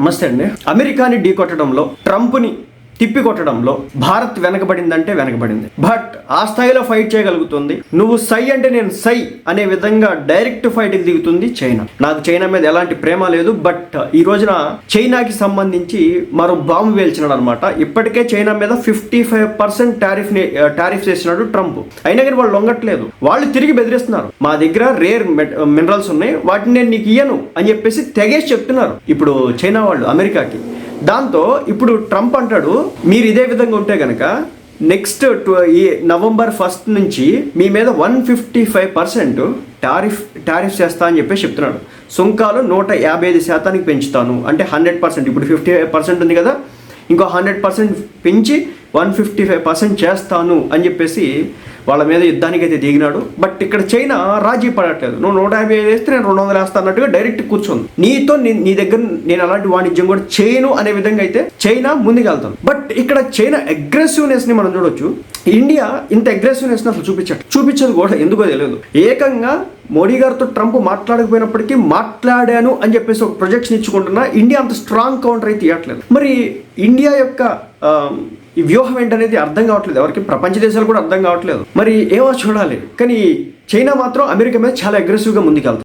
నమస్తే అండి. అమెరికాని ఢీ కొట్టడంలో ట్రంప్ని తిప్పి కొట్టడంలో భారత్ వెనకబడిందంటే వెనకబడింది. బట్ ఆ స్థాయిలో ఫైట్ చేయగలుగుతుంది. నువ్వు సై అంటే నేను సై అనే విధంగా డైరెక్ట్ ఫైట్కి దిగుతుంది చైనా. నాకు చైనా మీద ఎలాంటి ప్రేమ లేదు బట్ ఈ రోజున చైనాకి సంబంధించి మరో బాంబు వేల్చినాడు అనమాట ఇప్పటికే చైనా మీద fifty five percent tariff tariff చేసినాడు ట్రంప్. అయినా కానీ వాళ్ళు లొంగట్లేదు. వాళ్ళు తిరిగి బెదిరిస్తున్నారు. మా దగ్గర రేర్ మినరల్స్ ఉన్నాయి వాటిని నేను నీకు ఇయ్యను అని చెప్పేసి తెగేసి చెప్తున్నారు. ఇప్పుడు చైనా వాళ్ళు అమెరికాకి. దాంతో ఇప్పుడు ట్రంప్ అంటాడు మీరు ఇదే విధంగా ఉంటే కనుక నెక్స్ట్ ఈ నవంబర్ ఫస్ట్ నుంచి మీ మీద one fifty five percent tariff tariff చేస్తా అని చెప్పేసి చెప్తున్నాడు. సుంకాలు నూట యాభై ఐదు శాతానికి పెంచుతాను. అంటే హండ్రెడ్ పర్సెంట్ ఇప్పుడు ఫిఫ్టీ ఫైవ్ పర్సెంట్ ఉంది కదా ఇంకో హండ్రెడ్ పర్సెంట్ పెంచి వన్ ఫిఫ్టీ ఫైవ్ పర్సెంట్ చేస్తాను అని చెప్పేసి వాళ్ళ మీద యుద్ధానికి అయితే దిగినాడు. బట్ ఇక్కడ చైనా రాజీ పడట్లేదు. నువ్వు నూట యాభై ఐదు వేస్తే నేను రెండు వందలు వేస్తా అన్నట్టుగా డైరెక్ట్ కూర్చుంది. నీతో నీ- నీ దగ్గర నేను అలాంటి వాణిజ్యం కూడా చేయను అనే విధంగా అయితే చైనా ముందుకెళ్తాను బట్ ఇక్కడ చైనా అగ్రెసివ్నెస్ని మనం చూడొచ్చు. ఇండియా ఇంత అగ్రెసివ్నెస్ అసలు చూపించట్టు చూపించదు కూడా ఎందుకో తెలియదు. ఏకంగా మోడీ గారితో ట్రంప్ మాట్లాడకపోయినప్పటికీ మాట్లాడాను అని చెప్పేసి ఒక ప్రొజెక్షన్ ఇచ్చుకుంటున్నా. ఇండియా అంత స్ట్రాంగ్ కౌంటర్ అయితే ఇవ్వట్లేదు మరి ఇండియా యొక్క ఈ వ్యూహం ఏంటనేది అర్థం కావట్లేదు. ఎవరికి ప్రపంచ దేశాలు కూడా అర్థం కావట్లేదు. మరి ఏమో చూడాలి. కానీ చైనా మాత్రం అమెరికా మీద చాలా అగ్రెసివ్గా ముందుకెళ్తుంది.